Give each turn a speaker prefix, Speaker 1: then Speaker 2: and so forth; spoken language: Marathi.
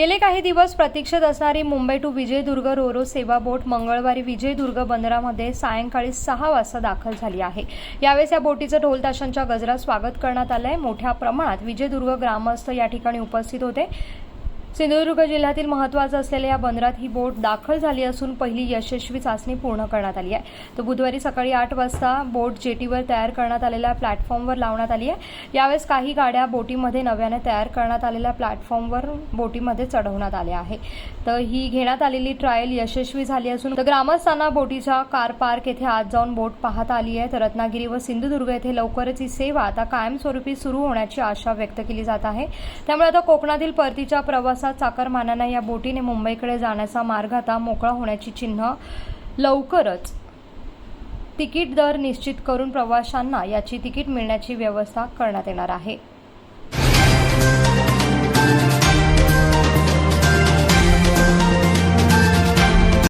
Speaker 1: गेले काही दिवस प्रतीक्षेत असणारी मुंबई टू विजयदुर्ग रोरो सेवा बोट मंगळवारी विजयदुर्ग बंदरामध्ये सायंकाळी सहा वाजता दाखल झाली आहे. यावेळेस या बोटीचं ढोल ताशांच्या गजरात स्वागत करण्यात आलंय. मोठ्या प्रमाणात विजयदुर्ग ग्रामस्थ या ठिकाणी उपस्थित होते. सिंधुदुर्ग जिल्ह्यातील महत्त्वाचं असलेल्या या बंदरात ही बोट दाखल झाली असून पहिली यशस्वी चाचणी पूर्ण करण्यात आली आहे. तर बुधवारी सकाळी आठ वाजता बोट जेटीवर तयार करण्यात आलेल्या प्लॅटफॉर्मवर लावण्यात आली आहे. यावेळेस काही गाड्या बोटीमध्ये नव्याने तयार करण्यात आलेल्या प्लॅटफॉर्मवर बोटीमध्ये चढवण्यात आल्या आहे. तर ही घेण्यात आलेली ट्रायल यशस्वी झाली असून तर ग्रामस्थांना बोटीच्या कार पार्क येथे आज जाऊन बोट पाहता आली आहे. तर रत्नागिरी व सिंधुदुर्ग येथे लवकरच ही सेवा आता कायमस्वरूपी सुरू होण्याची आशा व्यक्त केली जात आहे. त्यामुळे आता कोकणातील परतीच्या प्रवास असा चाकरमानांना या बोटीने मुंबईकडे जाण्याचा मार्ग आता मोकळा होण्याची चिन्ह लवकरच तिकीट दर निश्चित करून प्रवाशांना याची तिकीट मिळण्याची व्यवस्था करण्यात येणार आहे.